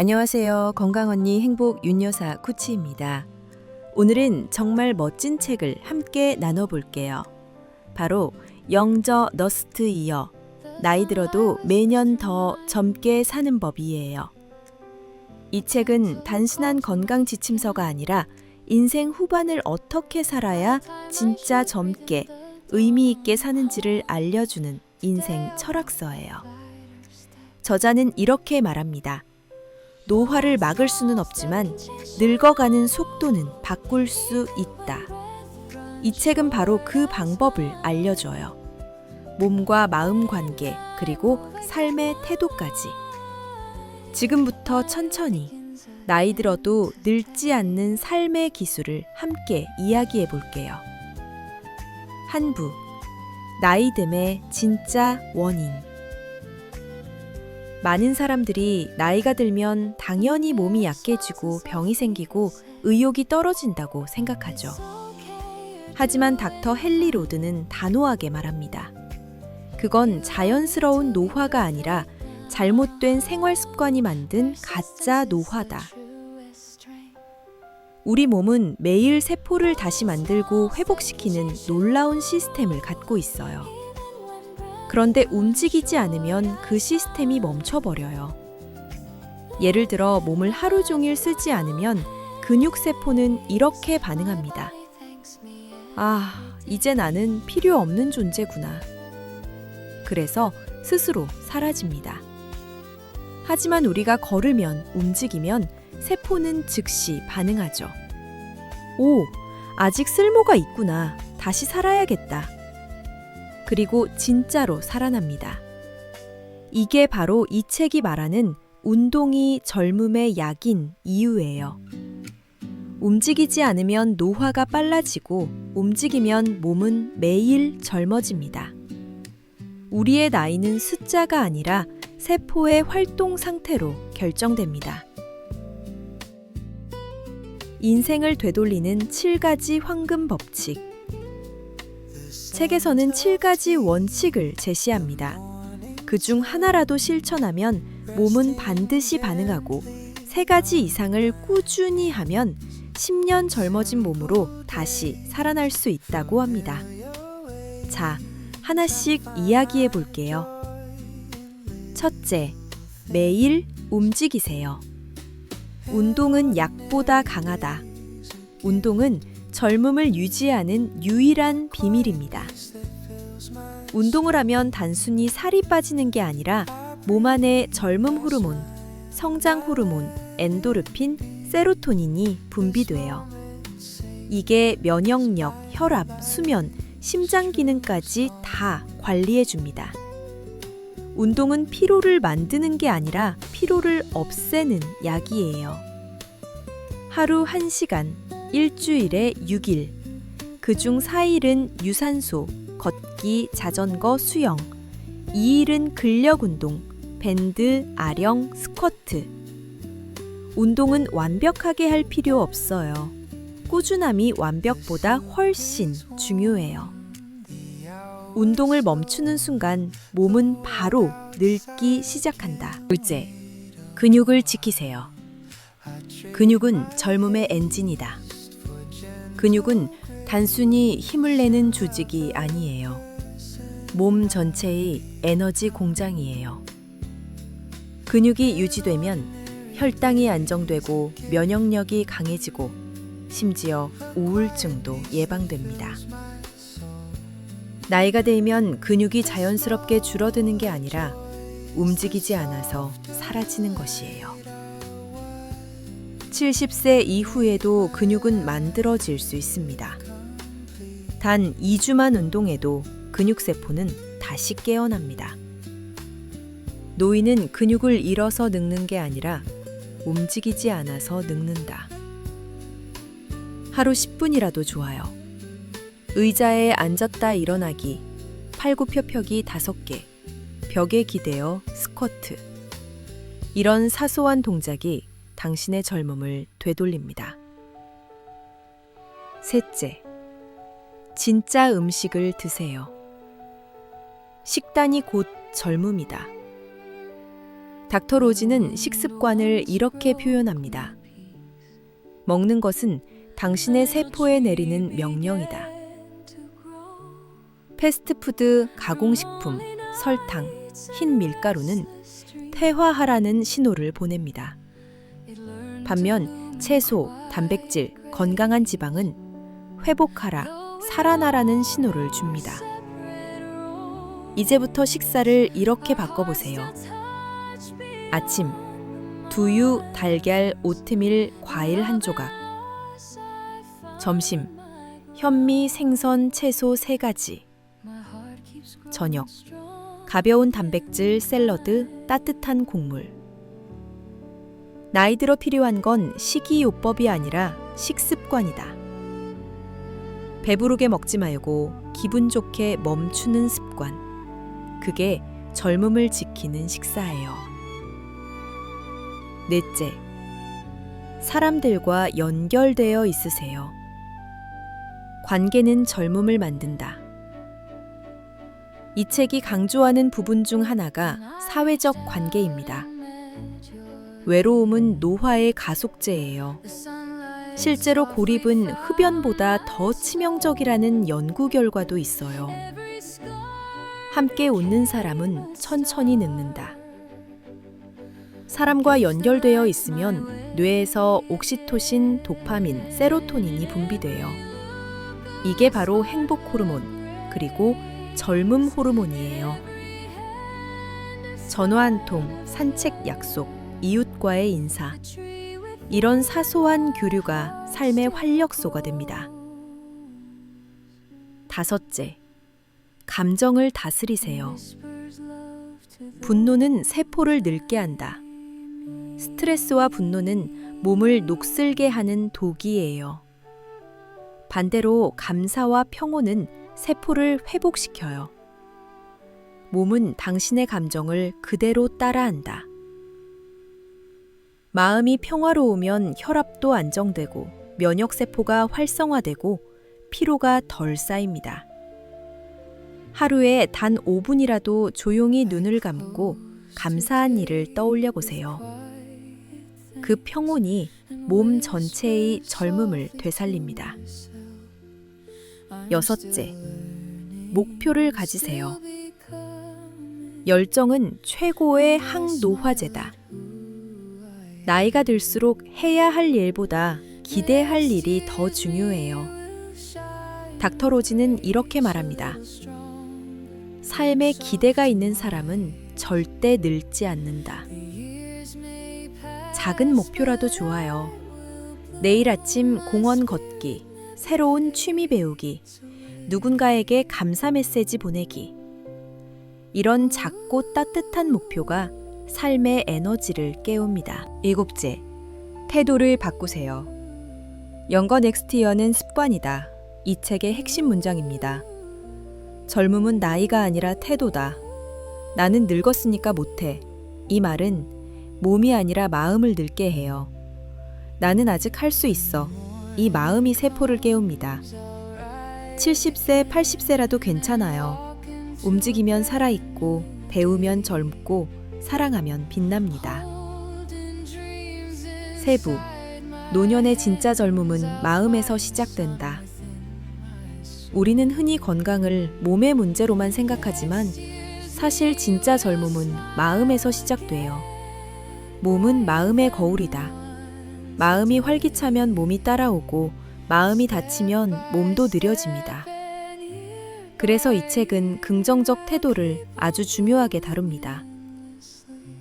안녕하세요. 건강 언니 행복 윤여사 쿠치입니다. 오늘은 정말 멋진 책을 함께 나눠볼게요. 바로 영저 너스트 이어 나이 들어도 매년 더 젊게 사는 법이에요. 이 책은 단순한 건강 지침서가 아니라 인생 후반을 어떻게 살아야 진짜 젊게 의미 있게 사는지를 알려주는 인생 철학서예요. 저자는 이렇게 말합니다. 노화를 막을 수는 없지만 늙어가는 속도는 바꿀 수 있다. 이 책은 바로 그 방법을 알려줘요. 몸과 마음 관계, 그리고 삶의 태도까지. 지금부터 천천히 나이 들어도 늙지 않는 삶의 기술을 함께 이야기해 볼게요. 한부, 나이듦의 진짜 원인. 많은 사람들이 나이가 들면 당연히 몸이 약해지고 병이 생기고 의욕이 떨어진다고 생각하죠. 하지만 닥터 헨리 로드는 단호하게 말합니다. 그건 자연스러운 노화가 아니라 잘못된 생활 습관이 만든 가짜 노화다. 우리 몸은 매일 세포를 다시 만들고 회복시키는 놀라운 시스템을 갖고 있어요. 그런데 움직이지 않으면 그 시스템이 멈춰버려요. 예를 들어 몸을 하루 종일 쓰지 않으면 근육세포는 이렇게 반응합니다. 아, 이제 나는 필요 없는 존재구나. 그래서 스스로 사라집니다. 하지만 우리가 걸으면, 움직이면 세포는 즉시 반응하죠. 오, 아직 쓸모가 있구나. 다시 살아야겠다. 그리고 진짜로 살아납니다. 이게 바로 이 책이 말하는 운동이 젊음의 약인 이유예요. 움직이지 않으면 노화가 빨라지고 움직이면 몸은 매일 젊어집니다. 우리의 나이는 숫자가 아니라 세포의 활동 상태로 결정됩니다. 인생을 되돌리는 7가지 황금 법칙. 책에서는 7가지 원칙을 제시합니다. 그 중 하나라도 실천하면 몸은 반드시 반응하고 세 가지 이상을 꾸준히 하면 10년 젊어진 몸으로 다시 살아날 수 있다고 합니다. 자, 하나씩 이야기해 볼게요. 첫째, 매일 움직이세요. 운동은 약보다 강하다. 운동은 젊음을 유지하는 유일한 비밀입니다. 운동을 하면 단순히 살이 빠지는 게 아니라 몸 안에 젊음 호르몬, 성장 호르몬, 엔도르핀, 세로토닌이 분비돼요. 이게 면역력, 혈압, 수면, 심장 기능까지 다 관리해 줍니다. 운동은 피로를 만드는 게 아니라 피로를 없애는 약이에요. 하루 1시간, 일주일에 6일. 그 중 4일은 유산소, 걷기, 자전거, 수영. 2일은 근력 운동, 밴드, 아령, 스쿼트. 운동은 완벽하게 할 필요 없어요. 꾸준함이 완벽보다 훨씬 중요해요. 운동을 멈추는 순간 몸은 바로 늙기 시작한다. 둘째, 근육을 지키세요. 근육은 젊음의 엔진이다. 근육은 단순히 힘을 내는 조직이 아니에요. 몸 전체의 에너지 공장이에요. 근육이 유지되면 혈당이 안정되고 면역력이 강해지고 심지어 우울증도 예방됩니다. 나이가 들면 근육이 자연스럽게 줄어드는 게 아니라 움직이지 않아서 사라지는 것이에요. 70세 이후에도 근육은 만들어질 수 있습니다. 단 2주만 운동해도 근육세포는 다시 깨어납니다. 노인은 근육을 잃어서 늙는 게 아니라 움직이지 않아서 늙는다. 하루 10분이라도 좋아요. 의자에 앉았다 일어나기, 팔굽혀펴기 5개, 벽에 기대어 스쿼트. 이런 사소한 동작이 당신의 젊음을 되돌립니다. 셋째, 진짜 음식을 드세요. 식단이 곧 젊음이다. 닥터 로지는 식습관을 이렇게 표현합니다. 먹는 것은 당신의 세포에 내리는 명령이다. 패스트푸드, 가공식품, 설탕, 흰 밀가루는 퇴화하라는 신호를 보냅니다. 반면 채소, 단백질, 건강한 지방은 회복하라, 살아나라는 신호를 줍니다. 이제부터 식사를 이렇게 바꿔보세요. 아침, 두유, 달걀, 오트밀, 과일 한 조각. 점심, 현미, 생선, 채소 세 가지. 저녁, 가벼운 단백질, 샐러드, 따뜻한 곡물. 나이 들어 필요한 건 식이요법이 아니라 식습관이다. 배부르게 먹지 말고 기분 좋게 멈추는 습관. 그게 젊음을 지키는 식사예요. 넷째, 사람들과 연결되어 있으세요. 관계는 젊음을 만든다. 이 책이 강조하는 부분 중 하나가 사회적 관계입니다. 외로움은 노화의 가속제예요. 실제로 고립은 흡연보다 더 치명적이라는 연구 결과도 있어요. 함께 웃는 사람은 천천히 늙는다. 사람과 연결되어 있으면 뇌에서 옥시토신, 도파민, 세로토닌이 분비돼요. 이게 바로 행복 호르몬, 그리고 젊음 호르몬이에요. 전화 한 통, 산책 약속, 이웃과의 인사. 이런 사소한 교류가 삶의 활력소가 됩니다. 다섯째, 감정을 다스리세요. 분노는 세포를 늙게 한다. 스트레스와 분노는 몸을 녹슬게 하는 독이에요. 반대로 감사와 평온은 세포를 회복시켜요. 몸은 당신의 감정을 그대로 따라한다. 마음이 평화로우면 혈압도 안정되고 면역세포가 활성화되고 피로가 덜 쌓입니다. 하루에 단 5분이라도 조용히 눈을 감고 감사한 일을 떠올려 보세요. 그 평온이 몸 전체의 젊음을 되살립니다. 여섯째, 목표를 가지세요. 열정은 최고의 항노화제다. 나이가 들수록 해야 할 일보다 기대할 일이 더 중요해요. 닥터 로지는 이렇게 말합니다. 삶에 기대가 있는 사람은 절대 늙지 않는다. 작은 목표라도 좋아요. 내일 아침 공원 걷기, 새로운 취미 배우기, 누군가에게 감사 메시지 보내기. 이런 작고 따뜻한 목표가 삶의 에너지를 깨웁니다. 일곱째, 태도를 바꾸세요. 영건 엑스티어는 습관이다. 이 책의 핵심 문장입니다. 젊음은 나이가 아니라 태도다. 나는 늙었으니까 못해. 이 말은 몸이 아니라 마음을 늙게 해요. 나는 아직 할 수 있어. 이 마음이 세포를 깨웁니다. 70세, 80세라도 괜찮아요. 움직이면 살아있고, 배우면 젊고, 사랑하면 빛납니다. 세부. 노년의 진짜 젊음은 마음에서 시작된다. 우리는 흔히 건강을 몸의 문제로만 생각하지만 사실 진짜 젊음은 마음에서 시작돼요. 몸은 마음의 거울이다. 마음이 활기차면 몸이 따라오고 마음이 다치면 몸도 느려집니다. 그래서 이 책은 긍정적 태도를 아주 중요하게 다룹니다.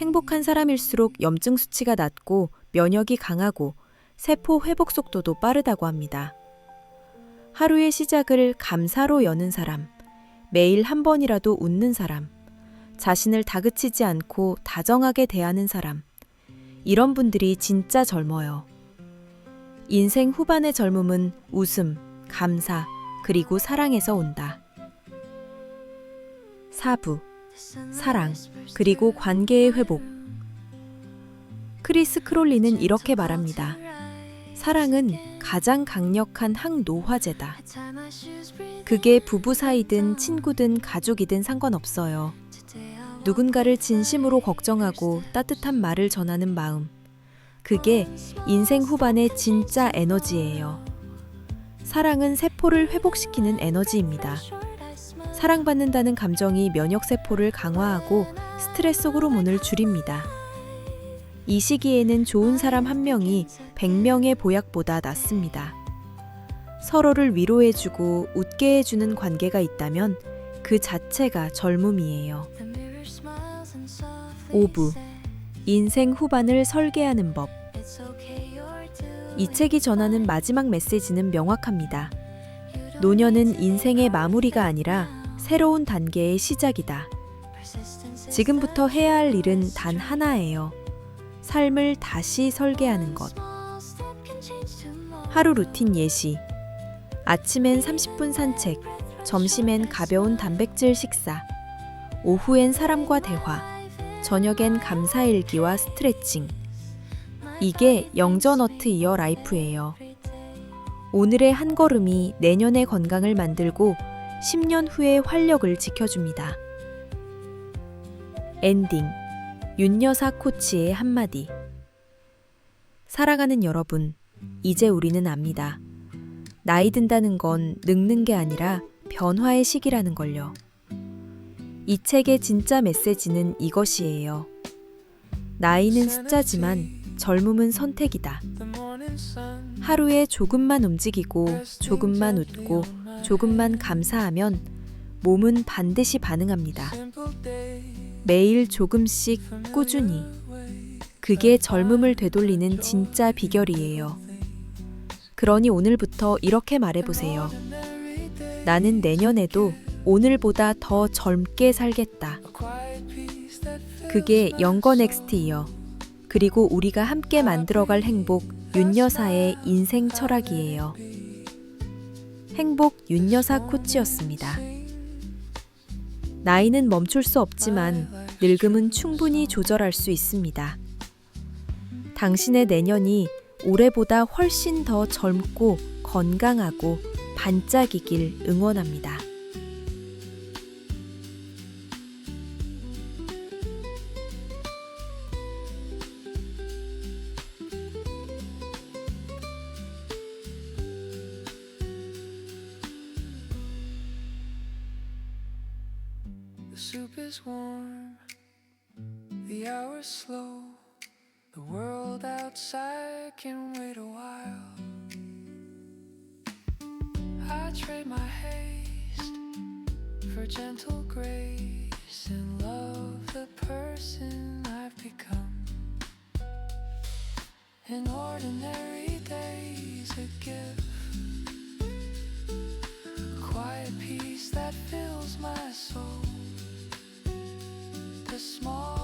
행복한 사람일수록 염증 수치가 낮고 면역이 강하고 세포 회복 속도도 빠르다고 합니다. 하루의 시작을 감사로 여는 사람, 매일 한 번이라도 웃는 사람, 자신을 다그치지 않고 다정하게 대하는 사람, 이런 분들이 진짜 젊어요. 인생 후반의 젊음은 웃음, 감사, 그리고 사랑에서 온다. 사부, 사랑, 그리고 관계의 회복. 크리스 크롤리는 이렇게 말합니다. 사랑은 가장 강력한 항노화제다. 그게 부부 사이든 친구든 가족이든 상관없어요. 누군가를 진심으로 걱정하고 따뜻한 말을 전하는 마음. 그게 인생 후반의 진짜 에너지예요. 사랑은 세포를 회복시키는 에너지입니다. 사랑받는다는 감정이 면역세포를 강화하고 스트레스 호르몬을 줄입니다. 이 시기에는 좋은 사람 한 명이 100명의 보약보다 낫습니다. 서로를 위로해주고 웃게 해주는 관계가 있다면 그 자체가 젊음이에요. 5부 인생 후반을 설계하는 법. 이 책이 전하는 마지막 메시지는 명확합니다. 노년은 인생의 마무리가 아니라 새로운 단계의 시작이다. 지금부터 해야 할 일은 단 하나예요. 삶을 다시 설계하는 것. 하루 루틴 예시. 아침엔 30분 산책, 점심엔 가벼운 단백질 식사, 오후엔 사람과 대화, 저녁엔 감사일기와 스트레칭. 이게 영전어트 이어 라이프예요. 오늘의 한 걸음이 내년의 건강을 만들고 10년 후의 활력을 지켜줍니다. 엔딩. 윤여사 코치의 한마디. 살아가는 여러분, 이제 우리는 압니다. 나이 든다는 건 늙는 게 아니라 변화의 시기라는 걸요. 이 책의 진짜 메시지는 이것이에요. 나이는 숫자지만 젊음은 선택이다. 하루에 조금만 움직이고 조금만 웃고 조금만 감사하면 몸은 반드시 반응합니다. 매일 조금씩 꾸준히. 그게 젊음을 되돌리는 진짜 비결이에요. 그러니 오늘부터 이렇게 말해보세요. 나는 내년에도 오늘보다 더 젊게 살겠다. 그게 영건 넥스트이요. 그리고 우리가 함께 만들어갈 행복 윤여사의 인생 철학이에요. 행복 윤여사 코치였습니다. 나이는 멈출 수 없지만 늙음은 충분히 조절할 수 있습니다. 당신의 내년이 올해보다 훨씬 더 젊고 건강하고 반짝이길 응원합니다. wait a while. I trade my haste for gentle grace and love the person I've become. An ordinary day's a gift, quiet peace that fills my soul. The small